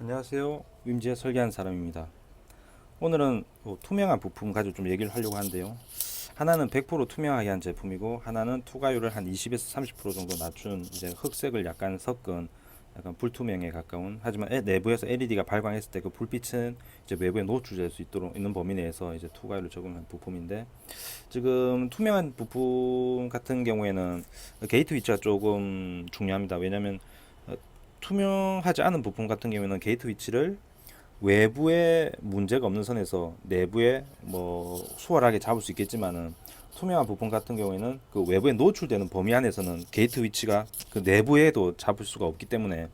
안녕하세요. 윈지에 설계한 사람입니다. 오늘은 뭐 투명한 부품 가지고 좀 얘기를 하려고 하는데요. 하나는 100% 투명하게 한 제품이고 하나는 투과율을 한 20에서 30% 정도 낮춘 이제 흑색을 약간 섞은 약간 불투명에 가까운 하지만 에- 내부에서 LED가 발광했을 때 그 불빛은 이제 외부에 노출될 수 있도록 있는 범위 내에서 이제 투과율을 적용한 부품인데 지금 투명한 부품 같은 경우에는 게이트 위치가 조금 중요합니다. 왜냐하면 투명하지 않은 부품 같은 경우에는 게이트 위치를 외부에 문제가 없는 선에서 내부에 뭐 수월하게 잡을 수 있겠지만은 투명한 부품 같은 경우에는 그 외부에 노출되는 범위 안에서는 게이트 위치가 그 내부에도 잡을 수가 없기 때문에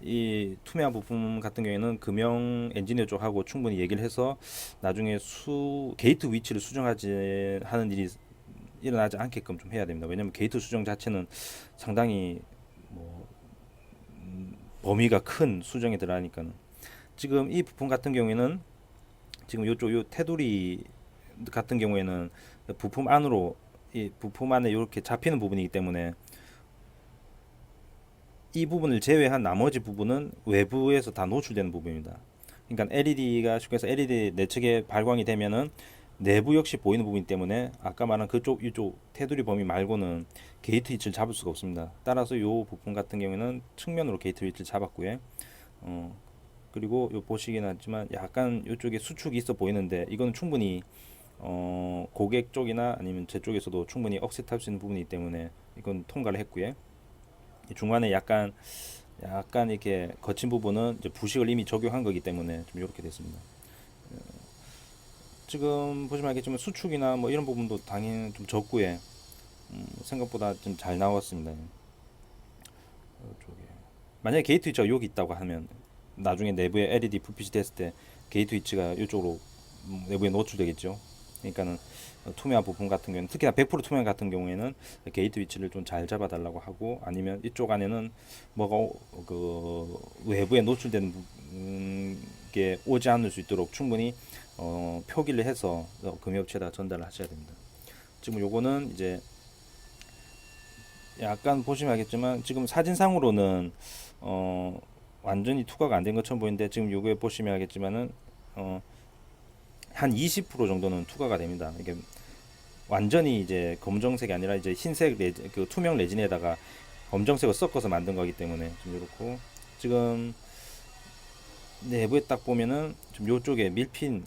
이 투명한 부품 같은 경우에는 금형 엔지니어 쪽하고 충분히 얘기를 해서 나중에 수 게이트 위치를 수정하지 하는 일이 일어나지 않게끔 좀 해야 됩니다. 왜냐하면 게이트 수정 자체는 상당히 뭐 음, 범위가 큰 수정이 들어가니까는 지금 이 부품 같은 경우에는 지금 요쪽 요 테두리 같은 경우에는 부품 안으로 이 부품 안에 이렇게 잡히는 부분이기 때문에 이 부분을 제외한 나머지 부분은 외부에서 다 노출되는 부분입니다. 그러니까 LED가 쉽게 해서 LED 내측에 발광이 되면은 내부 역시 보이는 부분 때문에 아까 말한 그쪽 이쪽 테두리 범위 말고는 게이트 위치를 잡을 수가 없습니다. 따라서 이 부분 같은 경우에는 측면으로 게이트 위치를 잡았고요. 어, 그리고 요 보시긴 하지만 약간 이쪽에 수축이 있어 보이는데 이거는 충분히 어, 고객 쪽이나 아니면 제 쪽에서도 충분히 억셋할 수 있는 부분이기 때문에 이건 통과를 했고요. 이 중간에 약간 약간 이렇게 거친 부분은 이제 부식을 이미 적용한 거기 때문에 좀 이렇게 됐습니다. 어, 지금 보시면 알겠지만 수축이나 뭐 이런 부분도 당연히 좀 적고요. 음, 생각보다 좀 잘 나왔습니다. 이쪽에 만약에 게이트 위치가 여기 있다고 하면 나중에 내부에 LED 불빛이 됐을 때 게이트 위치가 이쪽으로 음, 내부에 노출되겠죠. 그러니까는 어, 투명한 부품 같은 경우는 특히나 100% 투명 같은 경우에는 게이트 위치를 좀 잘 잡아달라고 하고 아니면 이쪽 안에는 뭐가 오- 그 외부에 노출되는 게 오지 않을 수 있도록 충분히 어, 표기를 해서 어, 금융업체에다 전달을 하셔야 됩니다. 지금 요거는 이제 약간 보시면 알겠지만 지금 사진상으로는 어 완전히 투과가 안 된 것처럼 보이는데 지금 요거에 보시면 알겠지만은 어 한 20% 정도는 투과가 됩니다. 이게 완전히 이제 검정색이 아니라 이제 흰색 레진, 그 투명 레진에다가 검정색을 섞어서 만든 거기 때문에 좀 이렇고 지금 내부에 딱 보면은 좀 요쪽에 밀핀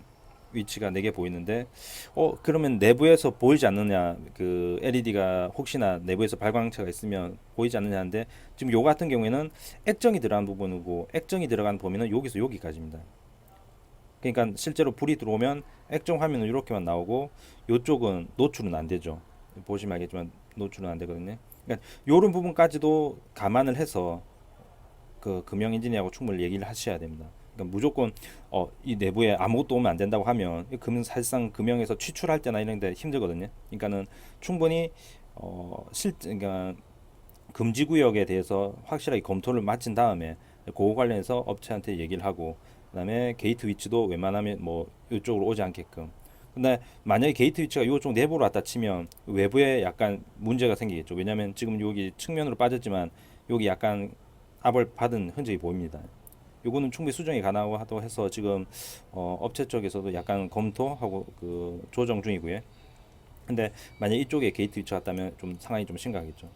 위치가 4개 보이는데 어 그러면 내부에서 보이지 않느냐 그 LED가 혹시나 내부에서 발광체가 있으면 보이지 않느냐 하는데 지금 요 같은 경우에는 액정이 들어간 부분이고 액정이 들어간 범위는 여기서 여기까지입니다. 그러니까 실제로 불이 들어오면 액정 화면은 이렇게만 나오고 요쪽은 노출은 안 되죠. 보시면 알겠지만 노출은 안 되거든요. 그러니까 요런 부분까지도 감안을 해서 그 금형 엔지니어하고 충분히 얘기를 하셔야 됩니다. 그러니까 무조건 어, 이 내부에 아무것도 오면 안 된다고 하면 이금 사실상 금형에서 취출할 때나 이런 데 힘들거든요. 그러니까는 충분히 어, 실 그러니까 금지 구역에 대해서 확실하게 검토를 마친 다음에 그거 관련해서 업체한테 얘기를 하고 그다음에 게이트 위치도 웬만하면 뭐 이쪽으로 오지 않게끔. 근데 만약에 게이트 위치가 이쪽 내부로 왔다 치면 외부에 약간 문제가 생기겠죠. 왜냐하면 지금 여기 측면으로 빠졌지만 여기 약간 압을 받은 흔적이 보입니다. 요거는 충분히 수정이 가능하다고 해서 지금 어, 업체 쪽에서도 약간 검토하고 그 조정 중이고요. 근데 만약 이쪽에 게이트 위치가 왔다면 좀 상황이 좀 심각하겠죠.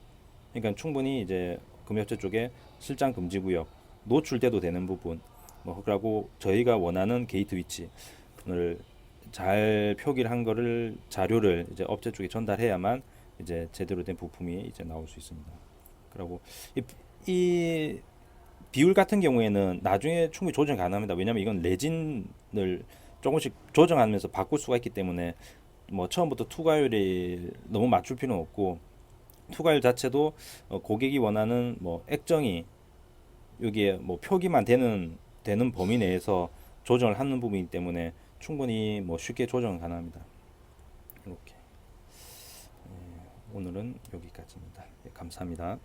그러니까 충분히 이제 금융업체 쪽에 실장 금지 구역 노출돼도 되는 부분 뭐 그러고 저희가 원하는 게이트 위치를 잘 표기를 한 거를 자료를 이제 업체 쪽에 전달해야만 이제 제대로 된 부품이 이제 나올 수 있습니다. 그리고 이, 이 비율 같은 경우에는 나중에 충분히 조정 가능합니다. 왜냐하면 이건 레진을 조금씩 조정하면서 바꿀 수가 있기 때문에 뭐 처음부터 투과율이 너무 맞출 필요는 없고 투과율 자체도 어, 고객이 원하는 뭐 액정이 여기에 뭐 표기만 되는 되는 범위 내에서 조정을 하는 부분이기 때문에 충분히 뭐 쉽게 조정 가능합니다. 이렇게 예, 오늘은 여기까지입니다. 예, 감사합니다.